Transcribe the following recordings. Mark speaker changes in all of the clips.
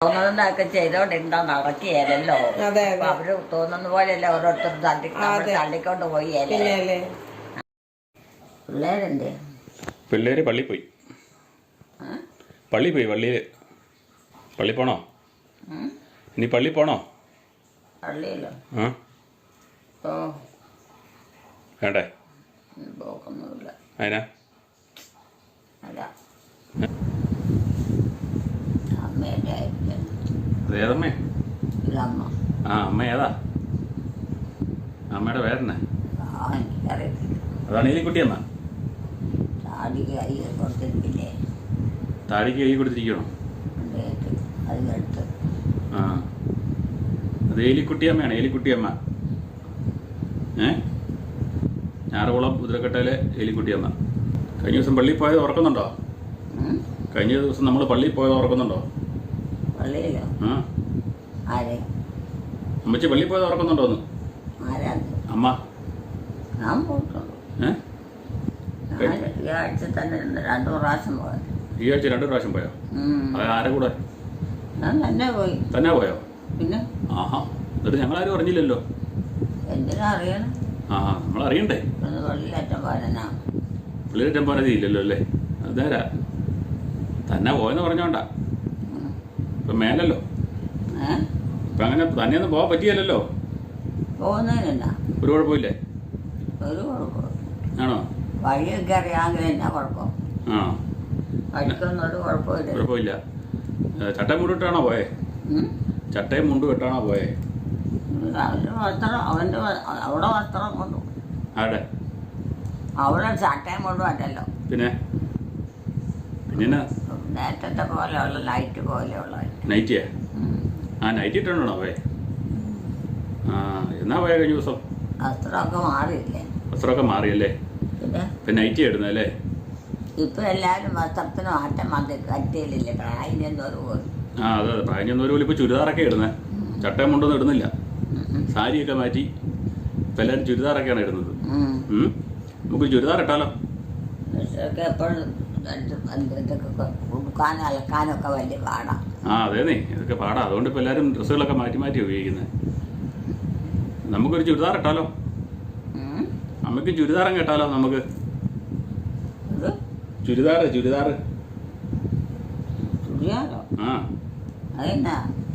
Speaker 1: തോന്നുന്നതൊക്കെ ചെയ്തോണ്ടിരുന്നാ നടക്കുകയല്ലോ
Speaker 2: അതെ
Speaker 1: അപ്പൊ
Speaker 2: അതെ
Speaker 1: അവർ തോന്നുന്ന പോലെയല്ല ഓരോരുത്തർ തള്ളി. തള്ളിക്കൊണ്ട് പോയി പിള്ളേരെന്തേ
Speaker 3: പിള്ളേര് പള്ളി പോയി. പള്ളി പോയി പള്ളിയിൽ. പള്ളി പോണോ? ഇനി പള്ളി പോണോ?
Speaker 1: പള്ളിയിലോ?
Speaker 3: ആ.
Speaker 1: ഓ.
Speaker 3: വേണ്ടേ?
Speaker 1: ഇനി പോക്കൊന്നുമില്ല.
Speaker 3: അതിനാ?
Speaker 1: അല്ല. അമ്മേന്റെ
Speaker 3: അതേതമ്മേ
Speaker 1: ഇല്ലമ്മ
Speaker 3: ആ അമ്മ ഏതാ? അമ്മയുടെ പേരെന്നെ? അതാണ് എലിക്കുട്ടിയമ്മ
Speaker 1: ചാടി കൈ കൊടുത്തിരിക്കില്ലേ
Speaker 3: താടിക്ക് കൈ കൊടുത്തിരിക്കണോ
Speaker 1: കൊണ്ടേറ്റ് അതിലെടുത്ത്
Speaker 3: ആ. അത് എലിക്കുട്ടിയമ്മയാണ് എലിക്കുട്ടിയമ്മ ഏ? ഞാറുകുളം കുതിരക്കട്ടയിലെ എലിക്കുട്ടിയമ്മ കഴിഞ്ഞ ദിവസം പള്ളിയിൽ പോയത് ഓർക്കുന്നുണ്ടോ? കഴിഞ്ഞ ദിവസം നമ്മൾ പള്ളിയിൽ പോയത് ഓർക്കുന്നുണ്ടോ?
Speaker 1: പള്ളിയിലോ? ആരെ?
Speaker 3: അമ്മച്ചി പള്ളിയിൽ പോയത്
Speaker 1: ഉറക്കുന്നുണ്ടോന്ന്
Speaker 3: അമ്മ.
Speaker 1: ഞാൻ പോയിട്ടുണ്ട്.
Speaker 3: ഏ?
Speaker 1: ഞാൻ ഈ ആഴ്ച തന്നെ രണ്ടു പ്രാവശ്യം പോയത്
Speaker 3: ഈ ആഴ്ച രണ്ട് പ്രാവശ്യം പോയോ? അത് ആരെ കൂടെ?
Speaker 1: ഞാൻ തന്നെ പോയി.
Speaker 3: തന്നെ പോയോ?
Speaker 1: പിന്നെ?
Speaker 3: ആഹാ. എന്നിട്ട് ആരും അറിഞ്ഞില്ലല്ലോ.
Speaker 1: എന്തിനാ അറിയണം?
Speaker 3: ആ നമ്മൾ അറിയണ്ടേ? പിള്ളേരെ പോരതി ഇല്ലല്ലോ അല്ലേ? അതാരാ? തന്നെ പോയെന്ന് പറഞ്ഞോണ്ടാ. ഇപ്പം മേലല്ലോ. ഇപ്പം അങ്ങനെ തന്നെയൊന്നും പോകാൻ പറ്റിയല്ലോ
Speaker 1: പോകുന്നതിനല്ല
Speaker 3: ഒരു കുഴപ്പമില്ലേ
Speaker 1: ഒരു കുഴപ്പമില്ല
Speaker 3: ആണോ?
Speaker 1: വഴിയൊക്കെ അറിയാമെങ്കിൽ എന്നാ കുഴപ്പം?
Speaker 3: ആ.
Speaker 1: വഴിക്കൊന്നും ഒരു കുഴപ്പമില്ല.
Speaker 3: കുഴപ്പമില്ല ചട്ടയും മുണ്ടിട്ടാണോ പോയെ? ചട്ടയും മുണ്ടും ഇട്ടാണോ പോയേ?
Speaker 1: അവന്റെ വസ്ത്രം അവന്റെ അവിടെ വസ്ത്രം കൊണ്ടു.
Speaker 3: ആടെ
Speaker 1: അവിടെ ചട്ടയും കൊണ്ടും അല്ലല്ലോ.
Speaker 3: പിന്നെ? പിന്നെ
Speaker 1: നേരത്തെ പോലെയുള്ള ലൈറ്റ് പോലെയുള്ള.
Speaker 3: നൈറ്റിയാ ആ നൈറ്റി ഇട്ടാണോ അവയെ ആ എന്നാ പോയ കഴിഞ്ഞ ദിവസം?
Speaker 1: വസ്ത്രമൊക്കെ മാറിയില്ലേ?
Speaker 3: വസ്ത്രമൊക്കെ മാറിയല്ലേ?
Speaker 1: പിന്നെ?
Speaker 3: നൈറ്റി ഇടുന്നല്ലേ
Speaker 1: ഇപ്പൊ എല്ലാവരും വസ്ത്രത്തിന് മാറ്റം വന്ന് കറ്റിയിലില്ലേ പ്രായഞ്ഞെന്നൊരു പോലും
Speaker 3: ആ അതെ അതെ പ്രായഞ്ഞൊന്നും പോലും ഇപ്പൊ ചുരിദാറൊക്കെ ഇടുന്നത് ചട്ടയും മുണ്ടൊന്നും ഇടുന്നില്ല. സാരിയൊക്കെ മാറ്റി ഇപ്പൊ എല്ലാവരും ചുരിദാറൊക്കെയാണ് ഇടുന്നത്. നമുക്ക് ചുരിദാർ ഇട്ടാലോ?
Speaker 1: എപ്പോഴും ഇതൊക്കെ ഉടുക്കാനും അലക്കാനും ഒക്കെ വലിയ പാടാണ്
Speaker 3: ആ അതേന്നേ. ഇതൊക്കെ പാടാ. അതുകൊണ്ട് ഇപ്പോൾ എല്ലാവരും ഡ്രസ്സുകളൊക്കെ മാറ്റി മാറ്റി ഉപയോഗിക്കുന്നത് നമുക്കൊരു ചുരിദാർ ഇട്ടാലോ? നമുക്ക് ചുരിദാറും കേട്ടാലോ നമുക്ക്? ചുരിദാർ ചുരിദാർ ആ.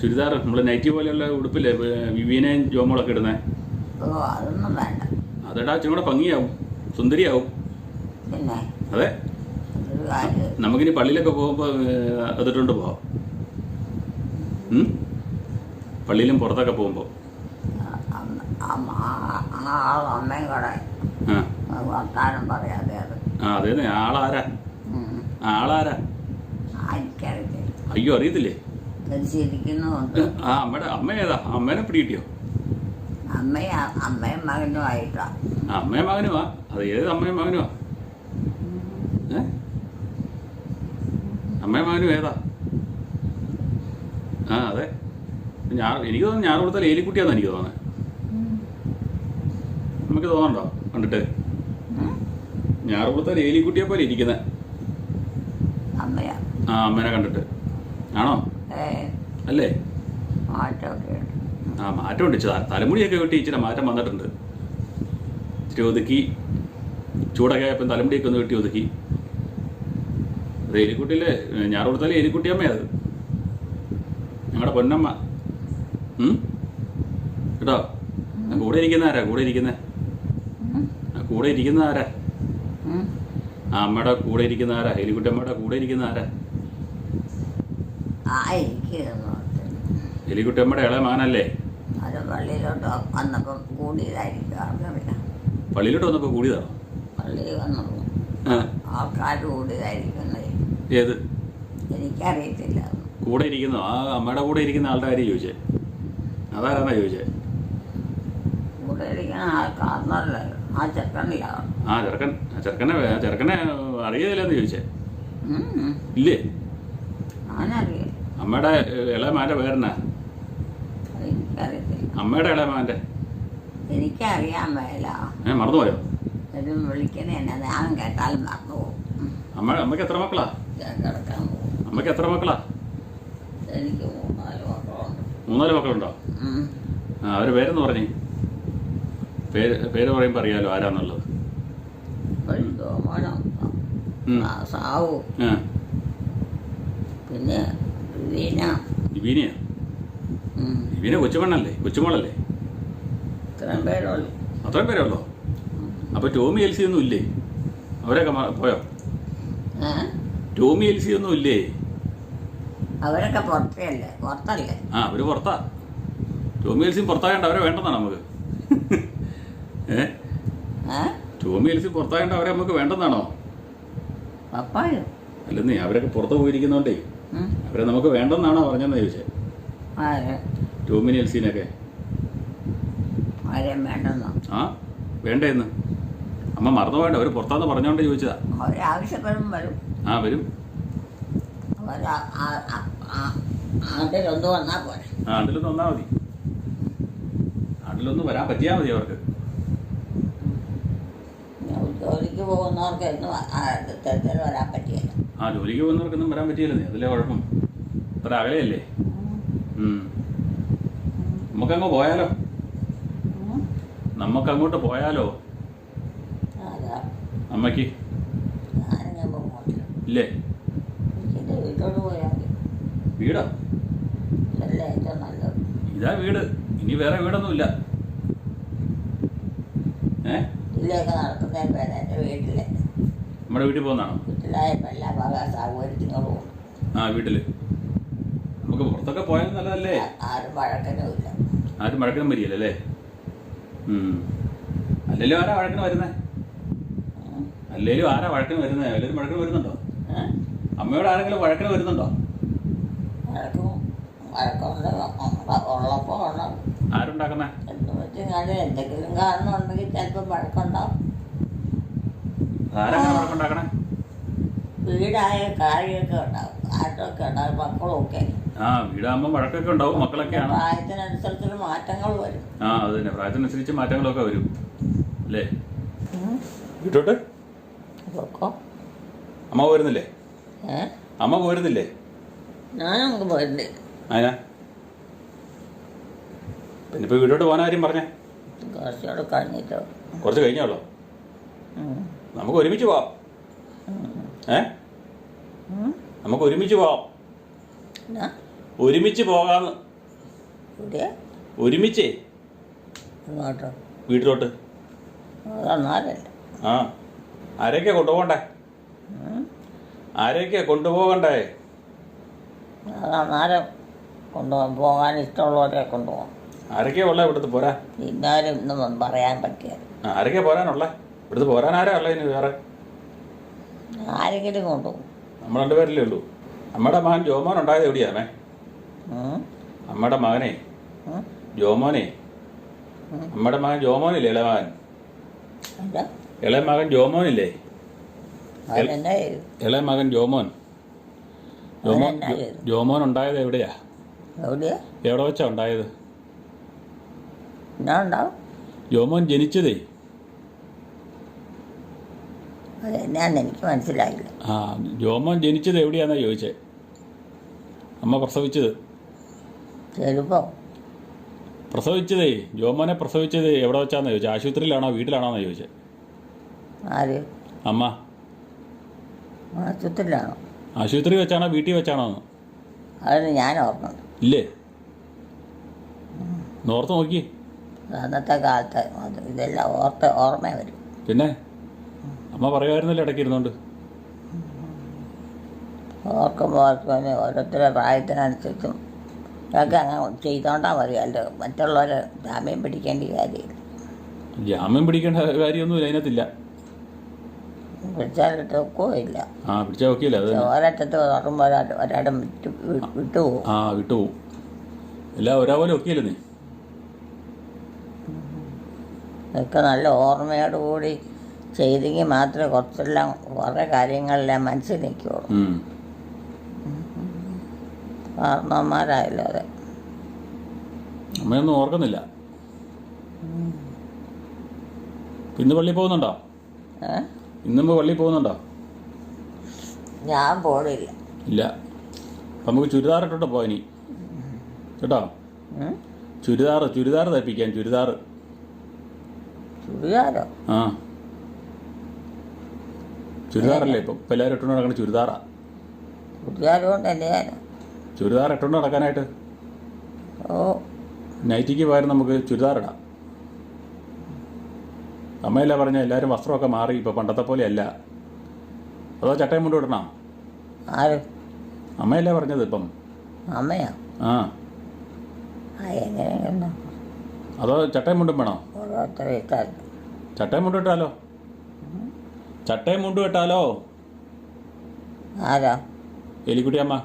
Speaker 3: ചുരിദാർ നമ്മൾ നൈറ്റി പോലെയുള്ള ഉടുപ്പില്ലേ? വിവീനയും ജോമോളൊക്കെ
Speaker 1: ഇടുന്നേ.
Speaker 3: അതെടാ ഇച്ചിരി കൂടെ ഭംഗിയാവും. സുന്ദരിയാവും. അതെ. നമുക്കിനി പള്ളിയിലൊക്കെ പോകുമ്പോൾ അതിട്ടുകൊണ്ട് പോവാം? പള്ളിയിലും പുറത്തൊക്കെ പോകുമ്പോൾ
Speaker 1: അമ്മ- അമ്മ- ആ- ആ ആളും കൂടെ
Speaker 3: ആ
Speaker 1: വർത്താനം പറയാതെ
Speaker 3: ആ ആളാരാ? ആളാരാ? അയ്യോ അറിയത്തില്ലേ? ആ അമ്മയുടെ അമ്മ ഏതാ? അമ്മേനെ പിടികിട്ടിയോ?
Speaker 1: അമ്മയും അമ്മയും മകനും
Speaker 3: അമ്മയും മകനുമാ. അത് ഏത് അമ്മയും മകനുമാ? അമ്മയും മകനും ഏതാ ആ അതെ. ഞാൻ എനിക്ക് തോന്നുന്നു ഞാൻ കൊടുത്താൽ ഏലിക്കുട്ടിയാന്ന് എനിക്ക് തോന്നുന്നത് നമുക്ക് തോന്നണ്ടോ? കണ്ടിട്ട്? ഞാൻ കൊടുത്താൽ ഏലിക്കുട്ടിയെ പോലെ ഇരിക്കുന്നത് ആ അമ്മേനെ കണ്ടിട്ട്. ആണോ? അല്ലേ? ആ മാറ്റമുണ്ട്. ഉണ്ട് തലമുടിയൊക്കെ വെട്ടി ഇച്ചിരി മാറ്റം വന്നിട്ടുണ്ട്. ഇച്ചിരി ഒതുക്കി. ചൂടൊക്കെ ആയപ്പം തലമുടിയൊക്കെ ഒന്ന് വെട്ടി ഒതുക്കി. അത് എലിക്കുട്ടിയിലെ ഞാൻ കൊടുത്താലും എലിക്കുട്ടിയമ്മയാ അത്. ഞങ്ങളുടെ പൊന്നമ്മ? കേട്ടോ? കൂടെ ഇരിക്കുന്ന ആരാ? കൂടെ ഇരിക്കുന്ന? കൂടെ ഇരിക്കുന്ന ആരാ. ആ അമ്മയുടെ കൂടെ ഇരിക്കുന്ന ആരാ? എലിക്കുട്ടിയമ്മയുടെ കൂടെ ഇരിക്കുന്ന ആരാ? എലിക്കുട്ടിയമ്മയുടെ ഇളയ മകനല്ലേ?
Speaker 1: പള്ളിയിലോട്ട് വന്നപ്പോ കൂടിയതായിരിക്കും.
Speaker 3: പള്ളിയിലോട്ട് വന്നപ്പോൾ കൂടിയതാണോ?
Speaker 1: പള്ളിയിൽ വന്നപ്പോൾ ആൾക്കാർ കൂടിയതായിരിക്കുന്നത്
Speaker 3: ഏത്?
Speaker 1: എനിക്കറിയത്തില്ല.
Speaker 3: കൂടെ ഇരിക്കുന്നു ആ അമ്മയുടെ കൂടെ ഇരിക്കുന്ന ആളുടെ കാര്യം ചോദിച്ചേ. അതാരാന്നാ ചോദിച്ചേ?
Speaker 1: കൂടെ ഇരിക്കുന്ന ആൾക്കാർന്നല്ലോ ആ ചെക്കനില്ല
Speaker 3: ആ ചെറുക്കൻ ആ ചെറുക്കനെ ആ ചെറുക്കനെ അറിയതില്ലെന്ന് ചോദിച്ചേ. ഇല്ലേ?
Speaker 1: ഞാനറിയാം.
Speaker 3: അമ്മയുടെ ഇളയമാന്റെ പേരെന്നാ?
Speaker 1: എനിക്കറിയത്തില്ല.
Speaker 3: അമ്മയുടെ ഇളയമാന്റെ
Speaker 1: എനിക്കറിയാൻ മേല.
Speaker 3: ഏ മറന്നുപോയോ?
Speaker 1: ഒരു വിളിക്കണ എന്നാ ഞാൻ കേട്ടാലും മറന്നു പോകും
Speaker 3: അമ്മ അമ്മയ്ക്ക് എത്ര മക്കളാ?
Speaker 1: ഞാൻ കിടക്കാൻ പോകും.
Speaker 3: അമ്മയ്ക്ക് എത്ര മക്കളാ?
Speaker 1: എനിക്ക് മൂന്നാൽ മക്കളുണ്ട്.
Speaker 3: മൂന്നാൽ മക്കളുണ്ടോ?
Speaker 1: ഉം.
Speaker 3: ആ അവർ പേരെന്ന് പറഞ്ഞേ? പേര് പേര് പറയുമ്പോൾ അറിയാലോ ആരാന്നുള്ളത്. ഉം.
Speaker 1: സാവു.
Speaker 3: ആ.
Speaker 1: പിന്നെ വീണ
Speaker 3: ദിവീനയാ
Speaker 1: ഉം.
Speaker 3: ദിവീന കൊച്ചുമണ്ണല്ലേ? കൊച്ചുമോളല്ലേ?
Speaker 1: ഇത്രയും പേരുള്ളൂ.
Speaker 3: അത്രയും പേരേ ഉള്ളോ? അപ്പോൾ ടോമി എൽസി ഒന്നും ഇല്ലേ? അവരൊക്കെ മ- പോയോ? ടോമി എൽസി ഒന്നും ഇല്ലേ?
Speaker 1: അവരൊക്കെ പുറത്തല്ലേ? പുറത്തല്ലേ?
Speaker 3: ആ അവർ പുറത്താ. ടോമി എൽസിയും പുറത്താകേണ്ട അവരെ വേണ്ടെന്നാണ് നമുക്ക്? ഏ? ടോമി എൽസി പുറത്താകേണ്ട അവരെ നമുക്ക് വേണ്ടെന്നാണോ? അല്ലെന്നേ അവരൊക്കെ പുറത്ത് പോയിരിക്കുന്നോണ്ടേ. അവരെ നമുക്ക് വേണ്ടെന്നാണോ പറഞ്ഞെന്ന് ചോദിച്ചേ.
Speaker 1: ടോമി
Speaker 3: ടോമിനി എൽസീനൊക്കെ ആ വേണ്ടേന്ന്. അമ്മ മറന്നു പോകണ്ട അവർ പുറത്താന്ന് പറഞ്ഞോണ്ട് ചോദിച്ചതാ.
Speaker 1: അവരാവശ്യപ്പെടും വരും.
Speaker 3: ആ വരും.
Speaker 1: ആണ്ടിലൊന്ന് വന്നാൽ പോരെ.
Speaker 3: മതി. വരാൻ പറ്റിയാ മതി അവർക്ക്.
Speaker 1: ജോലിക്ക് വരാൻ പറ്റിയല്ല.
Speaker 3: ആ ജോലിക്ക് പോകുന്നവർക്കൊന്നും വരാൻ പറ്റിയില്ലെന്നേ അതിലെ കുഴപ്പം? ഇത്ര അകലെയല്ലേ. നമുക്കങ്ങ് പോയാലോ? നമുക്കങ്ങോട്ട് പോയാലോ? അമ്മയ്ക്ക്
Speaker 1: അമ്മയ്ക്ക്.
Speaker 3: ഇല്ലേ വീടോ? ഇതാ വീട്. ഇനി വേറെ വീടൊന്നുമില്ല. ഏ? നമ്മുടെ വീട്ടിൽ പോകുന്നതാണോ? ആ വീട്ടിൽ. നമുക്ക് പുറത്തൊക്കെ പോയാൽ നല്ലതല്ലേ?
Speaker 1: ആരും വഴക്കനും
Speaker 3: വരികയല്ലേ ഉം. അല്ലേലും ആരാ വഴക്കിന് വരുന്നേ. അല്ലേലും ആരാ വഴക്കിന് വരുന്നേ? എല്ലാവരും വഴക്കിന് വരുന്നുണ്ടോ? അമ്മയോട് ആരെങ്കിലും വഴക്കിന് വരുന്നുണ്ടോ? ആരുണ്ടാക്കുന്നേ?
Speaker 1: എന്തെങ്കിലും കാരണം ഉണ്ടെങ്കിൽ ചിലപ്പോൾ വഴക്കുണ്ടാവും.
Speaker 3: ആരാണ് വഴക്കുണ്ടാക്കണേ?
Speaker 1: വീടായ കാര്യമൊക്കെ ഉണ്ടാവും. ആട്ടമൊക്കെ ഉണ്ടാവും. മക്കളും ഒക്കെ
Speaker 3: ആ വീടാകുമ്പോൾ വഴക്കൊക്കെ ഉണ്ടാവും. മക്കളൊക്കെയാണ്.
Speaker 1: പ്രായത്തിനനുസരിച്ചുള്ള മാറ്റങ്ങൾ വരും.
Speaker 3: ആ അത് തന്നെ. പ്രായത്തിനനുസരിച്ച് മാറ്റങ്ങളൊക്കെ വരും. അല്ലേ? വിട്ടോട്ടെ? അമ്മ പോരുന്നില്ലേ
Speaker 1: ഏ
Speaker 3: അമ്മ പോരുന്നില്ലേ? അതിനാ പിന്നെ വീട്ടോട്ട് പോകാൻ ആരും പറഞ്ഞേ?
Speaker 1: കുറച്ചുകൂടെ കഴിഞ്ഞിട്ടോ.
Speaker 3: കുറച്ച് കഴിഞ്ഞോളോ? നമുക്ക് ഒരുമിച്ച് പോവാം. ഏ. നമുക്ക് ഒരുമിച്ച് പോവാം. ഒരുമിച്ച് പോകാന്ന്. ഒരുമിച്ച്? വീട്ടിലോട്ട്. ആ ആരൊക്കെ കൊണ്ടുപോകണ്ടേ? ആരെയൊക്കെയാ കൊണ്ടുപോകണ്ടേ?
Speaker 1: ആരെ കൊണ്ടുപോകാൻ പോകാൻ ഇഷ്ടമുള്ളവരെ കൊണ്ടുപോകാം.
Speaker 3: ആരൊക്കെയാ ഉള്ള ഇവിടുത്തെ പോരാ?
Speaker 1: ഇന്നാലും ഇന്നും പറയാൻ
Speaker 3: പറ്റിയ ആരൊക്കെയാ പോരാനുള്ള? ഇവിടുത്തെ പോരാൻ ആരാ ഉള്ള ഇനി വേറെ?
Speaker 1: ആരെങ്കിലും കൊണ്ടുപോകും
Speaker 3: നമ്മൾ രണ്ടുപേരല്ലേ ഉള്ളൂ. അമ്മയുടെ മകൻ ജോമോൻ ഉണ്ടായത് എവിടെയാമേ? നമ്മുടെ മകനെ. ജോമോനെ? അമ്മയുടെ മകൻ ജോമോനില്ലേ ഇളയ മകൻ? ഇളയ മകൻ ജോമോനില്ലേ? ഇളയ മകൻ ജോമോൻ. ജോമോൻ ജോമോൻ ഉണ്ടായത് എവിടെയാ? എവിടെ വെച്ചാ ഉണ്ടായത്? ജോമോൻ ജനിച്ചതേ?
Speaker 1: എനിക്ക് മനസ്സിലായില്ല.
Speaker 3: ആ ജോമോൻ ജനിച്ചത് എവിടെയാന്നാ ചോദിച്ചേ? അമ്മ പ്രസവിച്ചത്?
Speaker 1: ചെറുപ്പോ.
Speaker 3: പ്രസവിച്ചതേ? ജോമോനെ പ്രസവിച്ചത് എവിടെ വെച്ചാന്നാ ചോദിച്ചത് ആശുപത്രിയിലാണോ വീട്ടിലാണോന്നാ ചോദിച്ചേ? ചോദിച്ചത്
Speaker 1: ആര്?
Speaker 3: അമ്മ.
Speaker 1: ആശുപത്രിയിലാണോ?
Speaker 3: ആശുപത്രി വെച്ചാണോ വീട്ടിൽ വെച്ചാണോ?
Speaker 1: അതിന് ഞാൻ ഓർക്കണം
Speaker 3: ഇല്ലേ? ഓർത്ത് നോക്കി.
Speaker 1: അന്നത്തെ കാലത്ത് അത് ഇതെല്ലാം ഓർത്ത് ഓർമ്മ വരും.
Speaker 3: പിന്നെ? അമ്മ പറയുമായിരുന്നല്ലോ ഇടയ്ക്ക് ഇരുന്നോണ്ട്.
Speaker 1: ഓർക്കുമ്പോൾ ഓർക്കുമ്പോൾ ഓരോരുത്തരുടെ പ്രായത്തിനനുസരിച്ചും ഇതൊക്കെ അങ്ങനെ ചെയ്തോണ്ടാ മതി. അല്ല മറ്റുള്ളവരെ ജാമ്യം പിടിക്കേണ്ട കാര്യമില്ല.
Speaker 3: ജാമ്യം പിടിക്കേണ്ട കാര്യമൊന്നും അതിനകത്തില്ല.
Speaker 1: പിടിച്ചാലിട്ട് ഓർമ്മയോട്
Speaker 3: ആ പിടിച്ചാൽ നോക്കിയില്ല അത് തന്നെ.
Speaker 1: ഒരറ്റത്ത് തുറക്കുമ്പോൾ ഒരിടം വിട്ടു വിട്ടുപോകും
Speaker 3: ആ വിട്ടുപോകും എല്ലാം ഒരാപോലെ ഒക്കെയല്ലേ നീ?
Speaker 1: ഇതൊക്കെ നല്ല ഓർമ്മയോടുകൂടി ചെയ്തെങ്കിൽ മാത്രമേ കുറച്ചെല്ലാം കുറേ കാര്യങ്ങളെല്ലാം മനസ്സിൽ നിൽക്കുകയുള്ളൂ
Speaker 3: ഉം.
Speaker 1: കാരണവന്മാരായല്ലോ അതെ.
Speaker 3: അമ്മയൊന്നും ഓർക്കുന്നില്ല. ഇന്ന് പള്ളി പോകുന്നുണ്ടോ?
Speaker 1: ഏ?
Speaker 3: ഇന്നും പള്ളി പോകുന്നുണ്ടോ?
Speaker 1: ഞാൻ പോണില്ല.
Speaker 3: ഇല്ല. നമുക്ക് ചുരിദാർ ഇട്ടോട്ട് പോവാനി കേട്ടോ? ചുരിദാർ ചുരിദാർ തയ്പ്പിക്കാൻ ചുരിദാർ.
Speaker 1: ചുരിദാരോ
Speaker 3: ആ. ചുരിദാറല്ലേ ഇപ്പം? ഇപ്പം എല്ലാവരും ഇട്ടുകൊണ്ട് നടക്കണ ചുരിദാറാ.
Speaker 1: ചുരിദാർ കൊണ്ട്
Speaker 3: ചുരിദാർ ഇട്ടുകൊണ്ട് നടക്കാനായിട്ട്?
Speaker 1: ഓ.
Speaker 3: നൈറ്റിക്ക് പകരം നമുക്ക് ചുരിദാർ ഇടാം. അമ്മയല്ല പറഞ്ഞ എല്ലാവരും വസ്ത്രമൊക്കെ മാറി ഇപ്പോൾ പണ്ടത്തെ പോലെ അല്ല അതോ ചട്ടയും മുണ്ടും ഇടണം?
Speaker 1: ആര്?
Speaker 3: അമ്മയല്ലേ പറഞ്ഞത് ഇപ്പം?
Speaker 1: അമ്മയോ?
Speaker 3: ആ. അതോ ചട്ടയും മുണ്ടും വേണോ?
Speaker 1: ഓരോരുത്തർ ഇട്ടാൽ
Speaker 3: ചട്ടയും മുണ്ടും ഇട്ടാലോ? ചട്ടയും മുണ്ടും ഇട്ടാലോ?
Speaker 1: ആരാ?
Speaker 3: എലിക്കുട്ടി അമ്മ.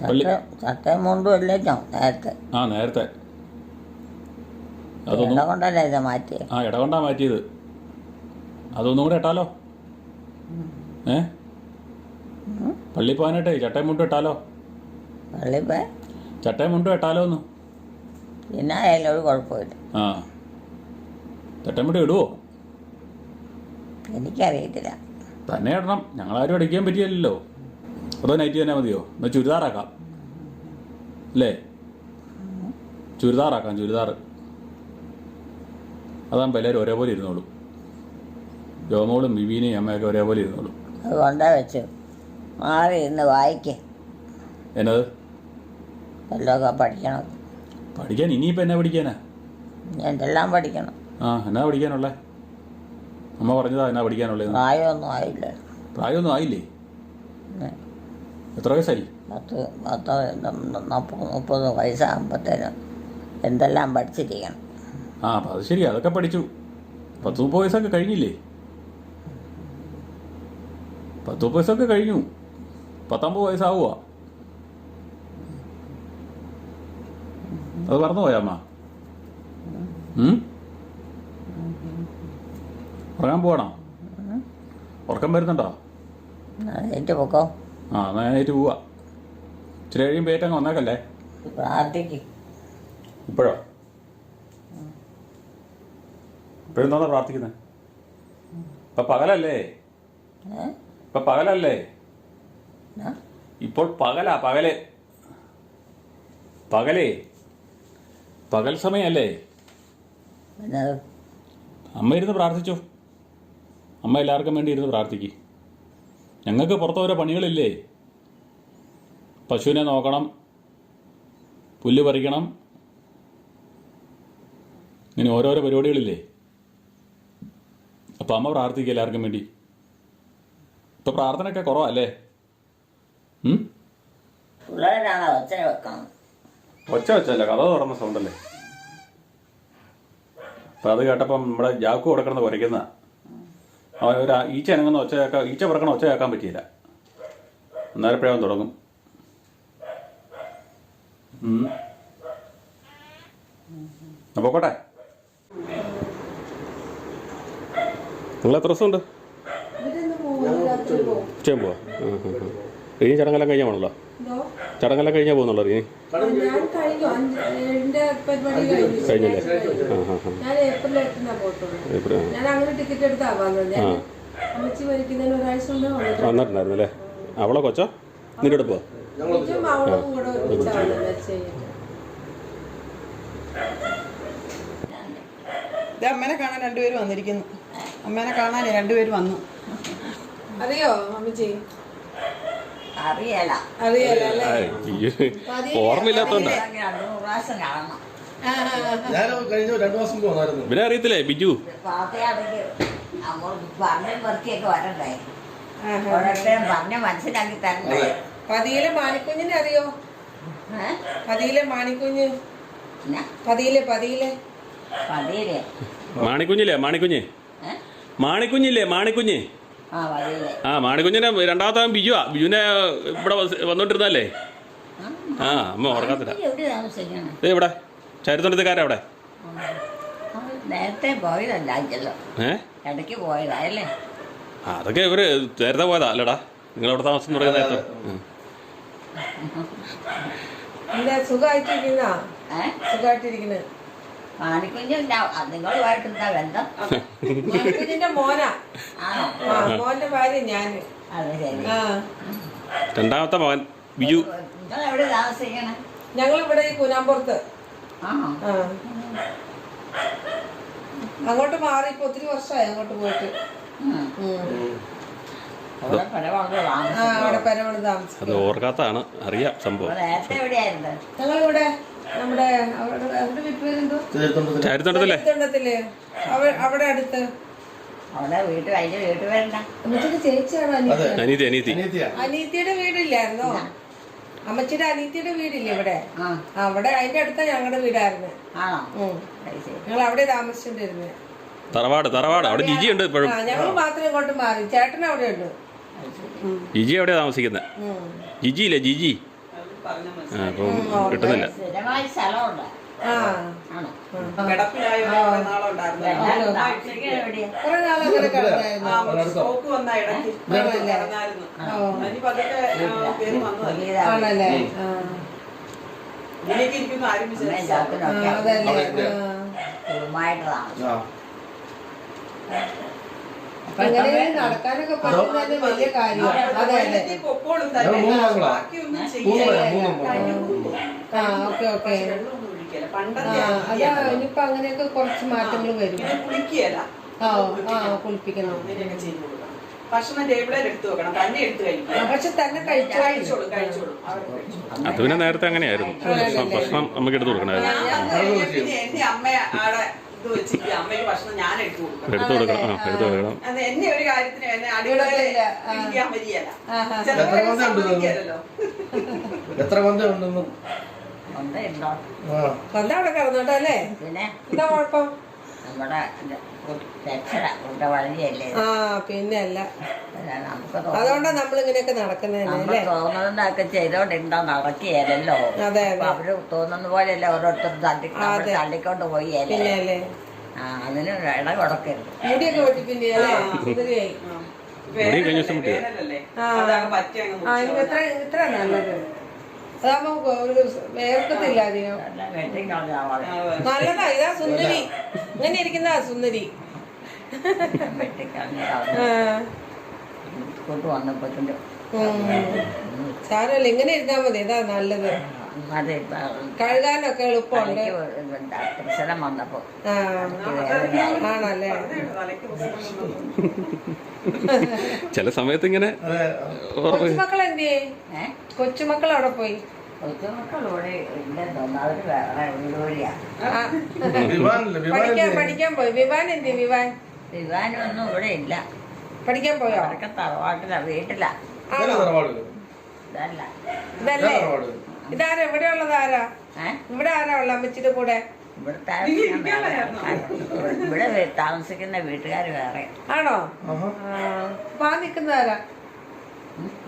Speaker 1: ചട്ട ചട്ടയും മുണ്ടും നേരത്തെ?
Speaker 3: ആ നേരത്തെ. അതൊന്നും
Speaker 1: ഇട കൊണ്ടല്ലേ ഇത് മാറ്റിയത്
Speaker 3: ആ ഇടകൊണ്ടാ മാറ്റിയത്. അതൊന്നും കൂടെ ഇട്ടാലോ? ഏ? പള്ളി പോകാനായിട്ടേ ചട്ടയും മുണ്ടും ഇട്ടാലോ?
Speaker 1: പള്ളിപ്പോ?
Speaker 3: ചട്ടയും മുണ്ടും ഇട്ടാലോ ഒന്ന്?
Speaker 1: പിന്നെ ഒരു കുഴപ്പമില്ല.
Speaker 3: ആ. ചട്ടയും മുണ്ടും ഇടുവോ?
Speaker 1: എനിക്കറിയത്തില്ല.
Speaker 3: തന്നെ ഇടണം. ഞങ്ങളാരും അടിക്കാൻ പറ്റിയല്ലോ അതോ നൈറ്റ് തന്നെ മതിയോ? എന്നാൽ ചുരിദാറാക്കാം. അല്ലേ? ചുരിദാറാക്കാം ചുരിദാർ അതാകുമ്പോൾ എല്ലാവരും ഒരേപോലെ ഇരുന്നോളും. ജോമോളും വിവീനയും അമ്മയൊക്കെ ഒരേപോലെ ഇരുന്നോളും.
Speaker 1: അത് കൊണ്ടേ വെച്ച് മാറി ഇരുന്ന് വായിക്ക്.
Speaker 3: എന്നത്?
Speaker 1: എല്ലാം പഠിക്കണം?
Speaker 3: പഠിക്കാൻ ഇനിയിപ്പോൾ എന്നാ പഠിക്കാനാ?
Speaker 1: എന്തെല്ലാം പഠിക്കണം?
Speaker 3: ആ എന്നാ പഠിക്കാനുള്ളേ? അമ്മ പറഞ്ഞതാ എന്നാ പഠിക്കാനുള്ളത്
Speaker 1: പ്രായമൊന്നും ആയില്ല?
Speaker 3: പ്രായമൊന്നും ആയില്ലേ? എത്ര വയസ്സായി?
Speaker 1: പത്ത് പത്ത് മുപ്പത് വയസ്സാകുമ്പോഴത്തേനും എന്തെല്ലാം പഠിച്ചിരിക്കണം?
Speaker 3: ആ അപ്പം അത് ശരി അതൊക്കെ പഠിച്ചു. പത്ത് മുപ്പത് വയസ്സൊക്കെ കഴിഞ്ഞില്ലേ? പത്ത് മുപ്പത് വയസ്സൊക്കെ കഴിഞ്ഞു. പത്തൊമ്പത് വയസ്സാവുക അത് പറഞ്ഞു പോയാ അമ്മ? ഉം? ഉറങ്ങാൻ പോകണോ ഉറക്കം വരുന്നുണ്ടോ?
Speaker 1: എന്റെ പൊക്കോ.
Speaker 3: ആ എന്നാ ഞാനായിട്ട് പോവാ. ഇച്ചിരി കഴിയുമ്പോൾ ഏറ്റങ്ങ് വന്നേക്കല്ലേ?
Speaker 1: പ്രാർത്ഥിക്കും.
Speaker 3: ഇപ്പോഴോ? തോന്നാ പ്രാർത്ഥിക്കുന്നത് ഇപ്പൊ പകലല്ലേ? ഇപ്പൊ പകലല്ലേ? ഇപ്പോൾ പകലാ പകൽ. പകലേ. പകൽ സമയല്ലേ?
Speaker 1: പിന്നെ
Speaker 3: അമ്മ ഇരുന്ന് പ്രാർത്ഥിച്ചു. അമ്മ എല്ലാവർക്കും വേണ്ടി ഇരുന്ന് പ്രാർത്ഥിക്കും. ഞങ്ങൾക്ക് പുറത്ത് ഓരോ പണികളില്ലേ? പശുവിനെ നോക്കണം പുല്ല് പറിക്കണം. ഇങ്ങനെ ഓരോരോ പരിപാടികളില്ലേ? അപ്പം അമ്മ പ്രാർത്ഥിക്കുക എല്ലാവർക്കും വേണ്ടി. ഇപ്പം പ്രാർത്ഥനയൊക്കെ കുറവല്ലേ?
Speaker 1: ഒച്ച
Speaker 3: വെച്ചല്ല കഥ തുറന്ന സൗണ്ടല്ലേ? അപ്പം അത് കേട്ടപ്പം നമ്മുടെ ജാക്കു കൊടുക്കണത് കുറയ്ക്കുന്ന അവൻ ഒരു ഈച്ച അനങ്ങുന്ന ഒച്ച കേൾക്കാൻ ഈച്ച പറക്കണ ഒച്ച കേൾക്കാൻ പറ്റിയില്ല അന്നേരപ്പോഴവൻ തുടങ്ങും. അപ്പൊ അപ്പൊ
Speaker 2: നിങ്ങൾ എത്ര ദിവസമുണ്ട് ഉച്ചയും പോവാ ഇനി ചടങ്ങെല്ലാം കഴിഞ്ഞാൽ പോകണല്ലോ ചടങ്ങെല്ലാം കഴിഞ്ഞാൽ പോകുന്നുള്ളൂ ഇനി? കഴിഞ്ഞില്ലേ?
Speaker 4: കഴിഞ്ഞു. കഴിഞ്ഞു
Speaker 2: വന്നിട്ടുണ്ടായിരുന്നു അല്ലേ അവളെ കൊച്ചോ? നിന്റെ പോവാ
Speaker 4: കൂടെ
Speaker 5: ദേ അമ്മേനെ കാണാൻ രണ്ടുപേരും വന്നിരിക്കുന്നു. അമ്മേനെ കാണാനേ രണ്ടുപേരും വന്നു.
Speaker 4: അറിയോ അമ്മച്ചി
Speaker 1: അറിയല
Speaker 2: ഓർമ്മയില്ലാത്തോണ്ടാ. അറിയത്തില്ലേ. ബിജു?
Speaker 4: പതിയിലെ മാണിക്കുഞ്ഞിനെ അറിയോ?
Speaker 1: ഏ?
Speaker 4: പതിയിലെ മാണിക്കുഞ്ഞ്? പതിയിലെ പതിയിലെ?
Speaker 1: പതിയിലെ.
Speaker 2: മാണിക്കുഞ്ഞില്ലേ മാണിക്കുഞ്ഞ്? മാണിക്കുഞ്ഞില്ലേ മാണിക്കുഞ്ഞ്? ആ മാണിക്കുഞ്ഞിനെ രണ്ടാമത്തെ ബിജുവാ. ബിജുവിനെ ഇവിടെ വന്നോണ്ടിരുന്നല്ലേ ആ അമ്മ
Speaker 1: താമസിക്കണം
Speaker 2: ദേ ഇവിടെ. ചരിത്രത്തിക്കാരാ അവിടെ?
Speaker 1: നേരത്തെ പോയതല്ല അഞ്ചല്ലോ.
Speaker 2: ഏ?
Speaker 1: ഇടയ്ക്ക് പോയതല്ലേ
Speaker 2: അതൊക്കെ ഇവർ നേരത്തെ പോയതാ അല്ലടാ. നിങ്ങളവിടെ താമസം തുടങ്ങിയ നേരത്തെ.
Speaker 4: സുഖമായിട്ടിരിക്കുന്ന? സുഖമായിട്ടിരിക്കുന്നത്
Speaker 1: മാണിക്കുഞ്ഞില്ല നിങ്ങളുമായിട്ട് എന്താ ബന്ധം?
Speaker 4: മാണിക്കുഞ്ഞിന്റെ മോനാ.
Speaker 1: ആണോ?
Speaker 4: ആ മോന്റെ ഭാര്യ ഞാൻ
Speaker 2: രണ്ടാമത്തെ മകൻ ബിജു.
Speaker 1: നിങ്ങൾ എവിടെ താമസിക്കണേ
Speaker 4: ഞങ്ങൾ ഇവിടെ ഈ കൂനാമ്പുറത്ത് അങ്ങോട്ട് മാറി ഇപ്പൊ ഒത്തിരി വർഷമായി അങ്ങോട്ട് പോയിട്ട്.
Speaker 2: അത് ഓർക്കാത്തതാണ്. അറിയാം സംഭവം.
Speaker 4: ഞങ്ങളിവിടെ നമ്മുടെ അവിടെ അവിടെ വീട്ടുപേരെന്തോ അവിടെ അടുത്ത്.
Speaker 1: അവിടെ വീട്ടിൽ അതിന്റെ വീട്ടിൽ വരണ്ട.
Speaker 4: അമ്മച്ചിയുടെ ചേച്ചിയാണോ അനിയത്തി?
Speaker 2: അനീതി അനീതി
Speaker 6: അനിയത്തിയാ.
Speaker 4: അനീത്തിയുടെ വീടില്ലായിരുന്നോ? അമ്മച്ചിയുടെ അനീത്തിയുടെ വീടില്ലേ ഇവിടെ?
Speaker 1: ആ.
Speaker 4: അവിടെ അതിന്റെ അടുത്ത ഞങ്ങളുടെ വീടായിരുന്നു. ഞങ്ങൾ അവിടെ
Speaker 2: തറവാട് തറവാട്. അവിടെ ജിജി ഉണ്ട് ഇപ്പോഴും.
Speaker 4: ഞങ്ങൾ മാത്രം ഇങ്ങോട്ട് മാറി. ചേട്ടൻ അവിടെ ഉണ്ട്
Speaker 2: ജിജി എവിടെയാ താമസിക്കുന്നത് ജിജി ഇല്ലേ ജിജി? അപ്പം കിട്ടുന്നില്ല.
Speaker 4: ആണല്ലേ അതല്ലേ. ഇങ്ങനെ നടക്കാനൊക്കെ പറ്റുന്നത് വലിയ കാര്യമാണ്. അതെ അതെ. ആ ഓക്കെ ഓക്കെ. അതാ ഇനിയിപ്പൊ അങ്ങനെയൊക്കെ കുറച്ച് മാറ്റങ്ങൾ വരും. ആ ആ കുളിപ്പിക്കണം.
Speaker 5: ഭക്ഷണം ടേബിളിൽ എടുത്തു വെക്കണം. തന്നെ എടുത്തു
Speaker 4: ആ,
Speaker 5: കഴിക്കണം
Speaker 4: പക്ഷെ തന്നെ കഴിച്ചു
Speaker 5: കഴിച്ചോളൂ. കഴിച്ചോളൂ അവർ
Speaker 2: അത് പിന്നെ നേരത്തെ അങ്ങനെയായിരുന്നു. ഭക്ഷണം നമുക്ക് എടുത്തു കൊടുക്കണമായിരുന്നു
Speaker 5: എന്റെ അമ്മ ആടെ ഇത് വെച്ചിട്ട് അമ്മയ്ക്ക് ഭക്ഷണം ഞാൻ എടുത്തു
Speaker 2: എടുത്തു കൊടുക്കണം. എടുത്തു കൊടുക്കണം.
Speaker 5: അത് എന്നെ ഒരു കാര്യത്തിന് എന്നെ അടിപൊളി ഇരിക്കാൻ വരികയല്ല
Speaker 6: എത്ര മന്തി ഉണ്ട്
Speaker 5: സമ്മതിക്കുകയല്ലോ
Speaker 6: എത്ര മന്തി ഉണ്ടെന്നും?
Speaker 1: ഉണ്ട് ഉണ്ടോ?
Speaker 6: ആ.
Speaker 4: അവിടെ കിടന്നോട്ടോ
Speaker 1: പിന്നെ?
Speaker 4: എന്താ കുഴപ്പം?
Speaker 1: നമ്മുടെ
Speaker 4: ആ പിന്നെ അല്ല
Speaker 1: അല്ല, നമുക്ക് തോന്നുന്നു
Speaker 4: അതുകൊണ്ടാ നമ്മൾ ഇങ്ങനെയൊക്കെ നടക്കുന്നത്
Speaker 1: നമ്മൾ
Speaker 4: അല്ലേ
Speaker 1: തോന്നുന്നതൊക്കെ ചെയ്തോണ്ടിരുന്നോ നടക്കുകയല്ലോ
Speaker 4: അതെ
Speaker 1: അവർ തോന്നുന്ന പോലെയല്ല ഓരോരുത്തർ തള്ളി. തള്ളിക്കൊണ്ട് പോയി അല്ലേ അതിന് ഇട കൊടുക്കരുത്
Speaker 4: മുടിയൊക്കെ വെട്ടി പിന്നെ അല്ലേ സുന്ദരിയായി
Speaker 2: മുടി കഴിഞ്ഞ ദിവസം
Speaker 4: ആ.
Speaker 5: പറ്റി അങ്ങ്
Speaker 4: ആ ഇത്ര ഇത്ര നല്ലത്. അതാകുമ്പോ ഒരു വേർക്കത്തില്ല അധികം. നല്ലതാ ഇതാ സുന്ദരി. ഇങ്ങനെ ഇരിക്കുന്ന സുന്ദരി. സാരമില്ല ഇങ്ങനെ ഇരുന്നാ മതി. ഇതാ നല്ലത്. കഴുകാനൊക്കെ എളുപ്പമുണ്ട്.
Speaker 1: പ്രശ്നം വന്നപ്പോ.
Speaker 4: ആണല്ലേ.
Speaker 2: ചില സമയത്ത് ഇങ്ങനെ
Speaker 4: കൊച്ചുമക്കൾ എന്തിയേ കൊച്ചുമക്കൾ അവിടെ പോയി.
Speaker 1: വേറെ.
Speaker 6: വിവാനില്ല
Speaker 4: പഠിക്കാൻ പഠിക്കാൻ പോയി. വിവാൻ എന്തി വിവാൻ.
Speaker 1: വിവാനൊന്നും ഇവിടെ ഇല്ല.
Speaker 4: പഠിക്കാൻ പോയോ?
Speaker 1: അവരൊക്കെ തറവാട്ടിലാ വീട്ടിലാ.
Speaker 6: ഇതല്ലേ തറവാട്?
Speaker 1: ഇതല്ല.
Speaker 4: ഇതല്ലേ?
Speaker 6: ഇതല്ലേ തറവാട്?
Speaker 4: ഇതാരാ? ഇവിടെ ഉള്ളത് ആരാ ഇവിടെ ആരാ ഉള്ള അമ്മച്ചിയുടെ കൂടെ?
Speaker 1: ഇവിടെ താമസിക്കുന്ന വീട്ടുകാർ വേറെ.
Speaker 4: ആണോ? ആ അപ്പൊ ആ നിക്കുന്ന ആരാ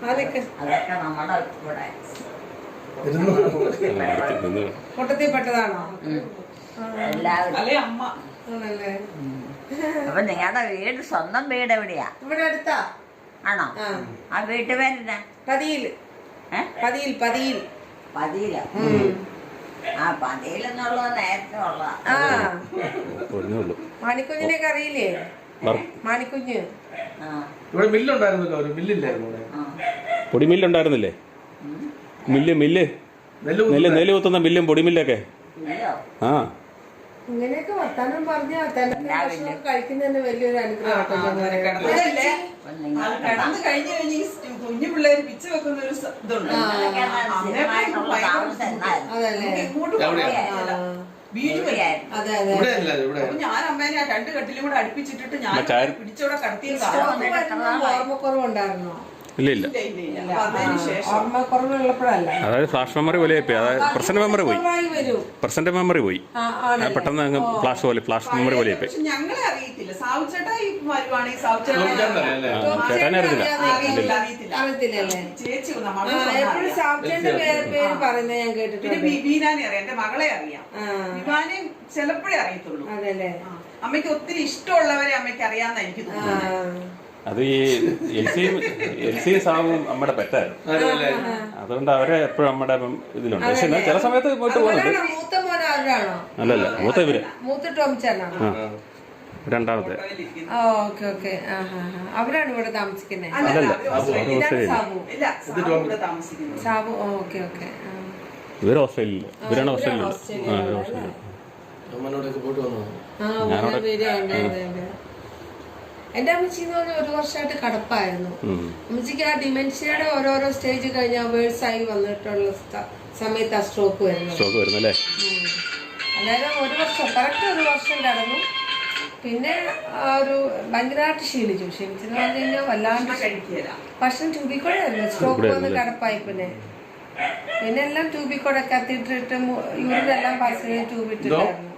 Speaker 4: ആ നിക്ക
Speaker 1: അതൊക്കെ നമ്മുടെ ഇവിടെ. അപ്പൊ നിങ്ങളുടെ വീട് സ്വന്തം വീട് എവിടെയാ?
Speaker 4: ഇവിടെ അടുത്താ.
Speaker 1: ആണോ?
Speaker 4: ആ.
Speaker 1: വീട്ടു വീട്ടുപേരെന്നാ
Speaker 4: പതിയിൽ. പതിയിൽ പതിയിൽ.
Speaker 1: പതിയില? ആ പതിയിൽ എന്നുള്ളത് നേരത്തെ ഉള്ള.
Speaker 4: മാണിക്കുഞ്ഞിനെയൊക്കെ അറിയില്ലേ? മാണിക്കുഞ്ഞ്.
Speaker 1: ആ.
Speaker 6: ഇവിടെ മില്ലുണ്ടായിരുന്നല്ലോ ഒരു മില്ലില്ലായിരുന്നു പൊടി
Speaker 1: മില്ലുണ്ടായിരുന്നില്ലേ?
Speaker 2: പൊടിമില്ലുണ്ടായിരുന്നില്ലേ മില്ല് മില്ല്.
Speaker 6: നെല്ല്
Speaker 2: നെല്ല് കുത്തുന്ന മില്ലും പൊടിമില്ലൊക്കെ ആ.
Speaker 4: ഇങ്ങനെയൊക്കെ വർത്താനം പറഞ്ഞ തന്നെ ഭക്ഷണം കഴിക്കുന്നതന്നെ വലിയൊരു അനുഗ്രഹം
Speaker 5: കിടന്നില്ലേ
Speaker 1: അപ്പൊ നിങ്ങൾ
Speaker 5: അത് കിടന്ന് കഴിഞ്ഞ് കഴിഞ്ഞ് കുഞ്ഞു പിച്ച് വെക്കുന്ന ഒരു ഇതുണ്ട് ഞാൻ അമ്മേനെ ആ രണ്ട് കട്ടിലും കൂടെ അടുപ്പിച്ചിട്ടിട്ട് ഞാൻ പിടിച്ചോടെ കടത്തിയ
Speaker 4: ഓർമ്മക്കുറവുണ്ടായിരുന്നോ?
Speaker 2: ഇല്ല ഇല്ല അതായത് ഫ്ലാഷ് മെമ്മറി പോലെ പോയി. അതായത് പ്രസന്റ് മെമ്മറി പോയി. പ്രസന്റ് മെമ്മറി പോയി. പെട്ടെന്ന് അങ്ങ് ഫ്ലാഷ് പോലെ ഫ്ലാഷ് മെമ്മറി പോലെ
Speaker 5: ഞങ്ങളെ അറിയത്തില്ല.
Speaker 2: ചേട്ടനെ അറിയത്തില്ല.
Speaker 5: ചേച്ചി പിന്നെ അറിയാം. എന്റെ മകളെ അറിയാം. ചിലപ്പോഴേ അറിയത്തുള്ളൂ. അമ്മയ്ക്ക് ഒത്തിരി ഇഷ്ടമുള്ളവരെ അമ്മയ്ക്ക് അറിയാമെന്ന് എനിക്ക് തോന്നുന്നു
Speaker 2: അത് ഈ എൽസിയും എൽസിയും സാമും നമ്മുടെ പെറ്റായിരുന്നു അതുകൊണ്ട് അവരെ എപ്പോഴും നമ്മുടെ ഇതിലുണ്ട്. പക്ഷെ എന്നാൽ ചില സമയത്ത് പോയിട്ട് പോകുന്നുണ്ട്. അല്ലല്ല മൂത്ത ഇവർ. രണ്ടാമത്തെ.
Speaker 4: അവരാണ് ഇവിടെ താമസിക്കുന്നത്
Speaker 2: ഇവർ ഓസ്ട്രേലിയയിൽ. ഇവരാണ്
Speaker 4: ഇതാണ് ഓസ്ട്രേലിയ. സാബു എന്റെ അമ്മച്ചി എന്ന് പറഞ്ഞാൽ ഒരു വർഷമായിട്ട് കടപ്പായിരുന്നു. അമ്മച്ചിക്ക് ആ ഡിമെൻഷ്യയുടെ ഓരോരോ സ്റ്റേജ് കഴിഞ്ഞാൽ വേഴ്സായി ആയി വന്നിട്ടുള്ള സമയത്ത് ആ സ്ട്രോക്ക് വരുന്നത്. അതായത് ഒരു വർഷം കറക്റ്റ് ഒരു വർഷം കടന്നു. പിന്നെ ആ ഒരു ഭയങ്കരമായിട്ട് ക്ഷീണിച്ചു. ക്ഷീണിച്ചെന്ന് പറഞ്ഞു കഴിഞ്ഞാൽ വല്ലാണ്ട് ഭക്ഷണം ട്യൂബിക്കൂടെയായിരുന്നു സ്ട്രോക്ക് വന്ന് കടപ്പായി പിന്നെ. പിന്നെ എല്ലാം ട്യൂബിക്കോടെ കത്തിയിട്ടിട്ട് യൂറിനെല്ലാം പാസ് ചെയ്ത് ട്യൂബിട്ടിട്ടായിരുന്നു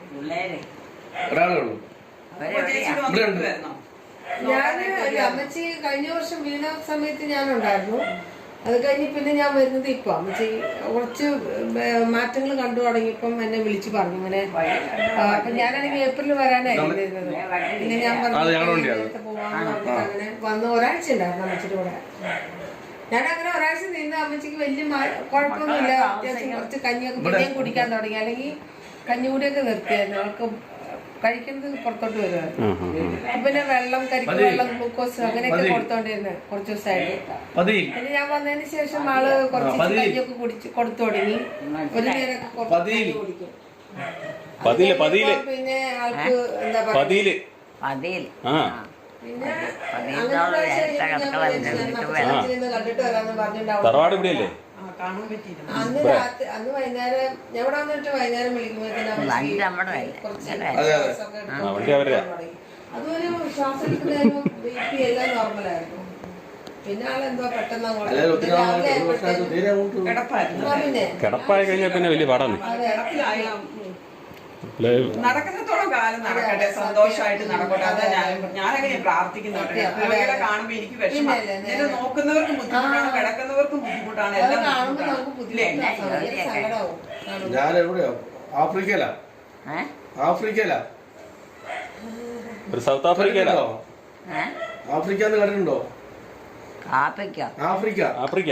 Speaker 4: ഞാൻ അമ്മച്ചി കഴിഞ്ഞ വർഷം വീണ സമയത്ത് ഞാൻ ഉണ്ടായിരുന്നു അത് കഴിഞ്ഞ് പിന്നെ ഞാൻ വരുന്നത് ഇപ്പൊ. അമ്മച്ചി കുറച്ച് മാറ്റങ്ങൾ കണ്ടു തുടങ്ങിയപ്പം എന്നെ വിളിച്ചു പറഞ്ഞു. ഇങ്ങനെ അപ്പൊ ഞാനാണെങ്കിൽ ഏപ്രിൽ വരാനായിരുന്നു പിന്നെ ഞാൻ പറഞ്ഞു അങ്ങനെ വന്ന് ഒരാഴ്ച ഉണ്ടായിരുന്നു അമ്മച്ചിയുടെ കൂടെ. ഞാൻ അങ്ങനെ ഒരാഴ്ച നിന്ന് അമ്മച്ചിക്ക് വലിയ കുഴപ്പമൊന്നുമില്ല. അത്യാവശ്യം കുറച്ച് കഞ്ഞിയൊക്കെ പിന്നെയും കുടിക്കാൻ തുടങ്ങി. അല്ലെങ്കിൽ കഞ്ഞി കൂടിയൊക്കെ നിർത്തിയായിരുന്നു. അവൾക്ക് കഴിക്കുന്നത് പുറത്തോട്ട്
Speaker 2: ആ
Speaker 4: പിന്നെ വെള്ളം കരിക്ക് വെള്ളം ഗ്ലൂക്കോസ് അങ്ങനെയൊക്കെ കൊടുത്തോണ്ടിരുന്നത് കുറച്ച് ദിവസമായിട്ട് പിന്നെ ഞാൻ വന്നതിന് ശേഷം ആൾ കുറച്ച് കഞ്ഞിയൊക്കെ കുടിച്ച് കൊടുത്തു തുടങ്ങി. ഒരു നേരം കുടിക്കും. പിന്നെ ആൾക്ക് എന്താ
Speaker 1: പറയുക?
Speaker 2: പതിയിൽ
Speaker 4: പിന്നെ കണ്ടിട്ട് വരാന്ന് പറഞ്ഞിട്ടുണ്ടാവും
Speaker 2: തറവാട് ഇവിടെയല്ലേ?
Speaker 5: ആ കാണാൻ പറ്റിയില്ല.
Speaker 4: അന്ന് രാത്രി അന്ന് വൈകുന്നേരം ഞാൻ ഇവിടെ വന്നിട്ട് വൈകുന്നേരം വിളിക്കുമ്പോഴത്തേനും. അതൊരു ശ്വാസം ബി പി എല്ലാം നോർമലായിരുന്നു പിന്നെ ആളെന്തോ പെട്ടെന്ന് അങ്ങോട്ട്
Speaker 2: കിടപ്പായി കഴിഞ്ഞാൽ പിന്നെ വലിയ പാടാണ്.
Speaker 5: കിടപ്പിലായ? നടക്കുന്നത്തോളം കാലം നടക്കട്ടെ. സന്തോഷമായിട്ട് നടക്കട്ടെ. അതാ ഞാൻ ഞാനങ്ങനെ പ്രാർത്ഥിക്കുന്നുണ്ട് രോഗികളെ കാണുമ്പോ എനിക്ക് വിഷമം. എന്നെ നോക്കുന്നവർക്കും ബുദ്ധിമുട്ടാണ് കിടക്കുന്നവർക്കും ബുദ്ധിമുട്ടാണ് എല്ലാം.
Speaker 6: ഞാൻ എവിടെയാ ആഫ്രിക്കയിലാ? ആഫ്രിക്കയിലാ?
Speaker 2: ഒരു സൗത്ത് ആഫ്രിക്കയിലോ?
Speaker 6: ആഫ്രിക്ക എന്ന് കണ്ടിട്ടുണ്ടോ? Africa.
Speaker 2: Africa.
Speaker 1: Africa.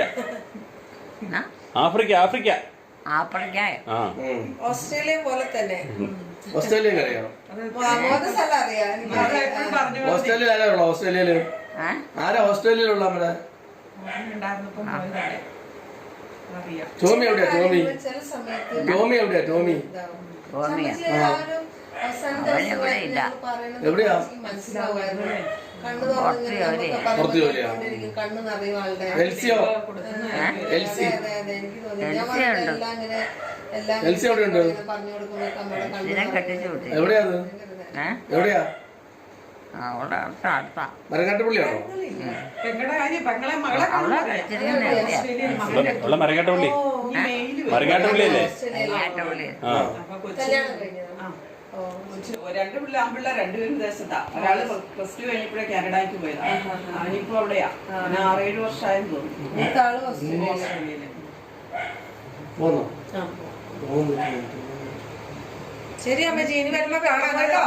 Speaker 2: Africa Africa.
Speaker 1: ആഫ്രിക്കയോ
Speaker 2: ആ.
Speaker 6: ഉം.
Speaker 4: ഓസ്ട്രേലിയ പോലെ തന്നെ.
Speaker 6: ഓസ്ട്രേലിയ അറിയാം. ഓസ്ട്രേലിയ ആരാ
Speaker 1: ഓസ്ട്രേലിയയിൽ?
Speaker 6: ആരാ ഓസ്ട്രേലിയയിലുള്ള നമ്മുടെ? ടോമി എവിടെയാ? ടോമി.
Speaker 4: സമയത്ത്
Speaker 6: ടോമി എവിടെയാ? ടോമി.
Speaker 1: ടോമിയാ.
Speaker 6: എവിടെയാ?
Speaker 4: കണ്ണ്
Speaker 6: പുറത്ത് ജോലിയാ?
Speaker 4: കണ്ടിരിക്കും, നിറയും ആളുടെ.
Speaker 6: Elcio LC.
Speaker 1: എൽസി ഉണ്ട്.
Speaker 4: കണ്ണ്
Speaker 6: എവിടെയാ അത്?
Speaker 1: അടുത്ത
Speaker 6: മരങ്ങാട്ടുപള്ളിയാണോ?
Speaker 2: മരങ്ങാട്ടുപള്ളി.
Speaker 5: ഓ, രണ്ട് പിള്ളേ ആമ്പിള്ള രണ്ടുപേരും ദേശത്താ. ഒരാൾ പ്ലസ് ടു കഴിഞ്ഞപ്പോഴേ കാനഡയ്ക്ക് പോയതാ. അവനിപ്പോ അവിടെയാ. അവന് ആറേഴ് വർഷമായെന്ന് തോന്നുന്നു.
Speaker 4: ശരി അമ്മച്ചി. ഇനി വരുമ്പോ കാണാം കേട്ടോ.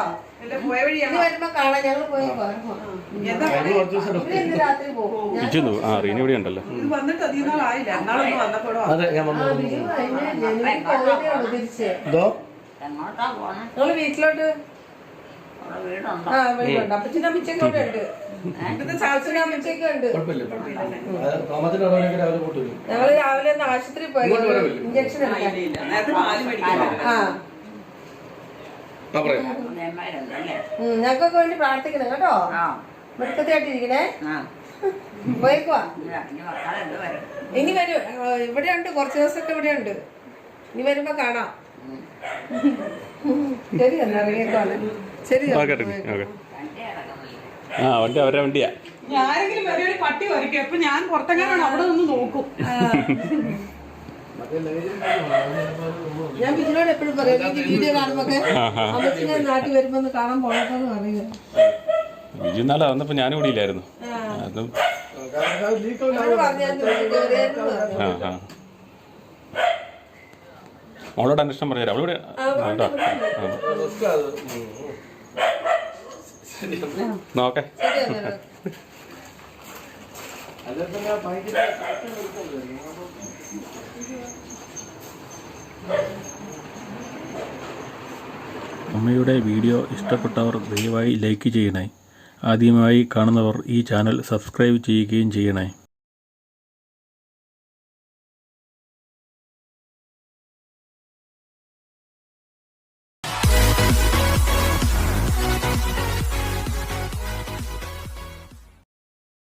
Speaker 2: റീനി ഇവിടെ ഉണ്ടല്ലോ.
Speaker 5: ഇത് വന്നിട്ട് അധികം നാളായില്ല. എന്നാളൊന്ന് വന്നപ്പോഴോ?
Speaker 6: അതെ ഞാൻ വന്നു?
Speaker 1: എങ്ങോട്ടാ പോണേ?
Speaker 4: വീട്ടിലോട്ട്?
Speaker 1: അവിടെ വീടുണ്ടോ?
Speaker 4: ആ വീടുണ്ട്. അപ്പച്ചനും അമ്മച്ചൊക്കെ ഇവിടെ ഉണ്ട്.
Speaker 5: ഇവിടുത്തെ
Speaker 4: അമ്മച്ചൊക്കെ
Speaker 6: രാവിലെ
Speaker 4: ഒന്ന് ആശുപത്രി പോയി.
Speaker 6: ഇങ്ങോട്ട് വരവില്ലേ?
Speaker 4: ഇഞ്ചക്ഷൻ എടുക്കാൻ. ആ.
Speaker 6: ആ പറയാം.
Speaker 1: അമ്മമാരുണ്ടല്ലേ
Speaker 4: ഉം, ഞങ്ങൾക്കൊക്കെ വേണ്ടി പ്രാർത്ഥിക്കണം കേട്ടോ.
Speaker 1: ആ.
Speaker 4: മിടുക്കത്തിയായിട്ടിരിക്കണേ
Speaker 1: ആ.
Speaker 4: പോയേക്കുവാ.
Speaker 1: ഇനി ഇനി മക്കളെന്ത് വരും.
Speaker 4: ഇനി വരും. ആ, ഇവിടെ ഉണ്ട്. കുറച്ച് ദിവസമൊക്കെ ഇവിടെ ഉണ്ട്. ഇനി വരുമ്പോ കാണാം. ശരി എന്നാ ഇറങ്ങിയേക്കാണ് ശരി
Speaker 2: ആ വണ്ടി അവരുടെ വണ്ടിയാ.
Speaker 5: ഞാനെങ്കിലും വരെ ഒരു പട്ടി വരയ്ക്കും. അപ്പൊ ഞാൻ പുറത്തെങ്ങാനാണ് അവിടെ നിന്ന് നോക്കും.
Speaker 4: ഞാൻ ബിജിനോട് എപ്പോഴും പറയാം എനിക്ക് വീഡിയോ കാണുമ്പോ അമ്മച്ചിനെ നാട്ടിൽ വരുമ്പോ കാണാൻ പോകട്ടെന്ന് പറയുക
Speaker 2: ബിജു നാളെ വന്നപ്പോ ഞാനും കൂടി ഇല്ലായിരുന്നു. അതും. ആ ആ. മോളോട് അന്വേഷണം പറഞ്ഞുതരാം. അവളിവിടെ ആ, കേട്ടോ ആ നോക്കെ.
Speaker 3: അമ്മയുടെ വീഡിയോ ഇഷ്ടപ്പെട്ടവർ ദയവായി ലൈക്ക് ചെയ്യണേ. ആദ്യമായി കാണുന്നവർ ഈ ചാനൽ സബ്സ്ക്രൈബ് ചെയ്യുകയും ചെയ്യണേ.